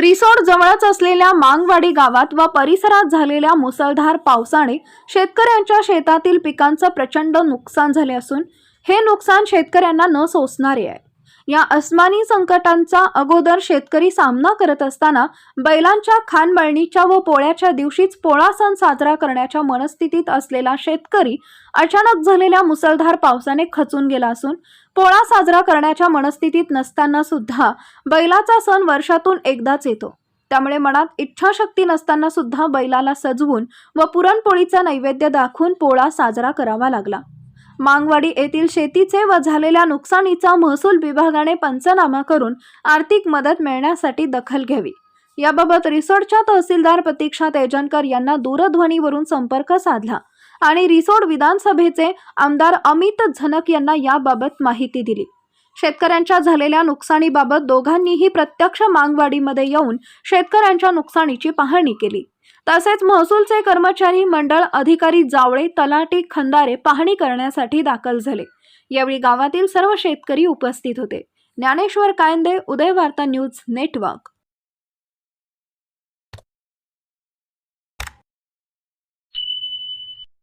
रिसोड जवळच असलेल्या मांगवाडी गावात व परिसरात झालेल्या मुसळधार पावसाने शेतकऱ्यांच्या शेतातील पिकांचं प्रचंड नुकसान झाले असून हे नुकसान शेतकऱ्यांना न सोसणारे आहे. या अस्मानी संकटांचा अगोदर शेतकरी सामना करत असताना बैलांच्या खानमळणीच्या व पोळ्याच्या दिवशीच पोळा सण साजरा करण्याच्या मनस्थितीत असलेला शेतकरी अचानक झालेल्या मुसळधार पावसाने खचून गेला असून पोळा साजरा करण्याच्या मनस्थितीत नसताना सुद्धा बैलाचा सण वर्षातून एकदाच येतो. त्यामुळे मनात इच्छाशक्ती नसताना सुद्धा बैलाला सजवून व पुरणपोळीचा नैवेद्य दाखवून पोळा साजरा करावा लागला. मांगवाडी येथील शेतीचे व झालेल्या नुकसानीचा महसूल विभागाने पंचनामा करून आर्थिक मदत मिळण्यासाठी दखल घ्यावी. याबाबत रिसोडच्या तहसीलदार प्रतीक्षा तेजनकर यांना दूरध्वनीवरून संपर्क साधला आणि रिसोड विधानसभेचे आमदार अमित झनक यांना याबाबत माहिती दिली. शेतकऱ्यांच्या झालेल्या नुकसानीबाबत दोघांनीही प्रत्यक्ष मांगवाडीमध्ये येऊन शेतकऱ्यांच्या नुकसानीची पाहणी केली. तसेच महसूलचे कर्मचारी मंडळ अधिकारी जावळे तलाटी खंदारे पाहणी करण्यासाठी दाखल झाले. यावेळी गावातील सर्व शेतकरी उपस्थित होते. ज्ञानेश्वर कायंदे उदय वार्ता न्यूज नेटवर्क.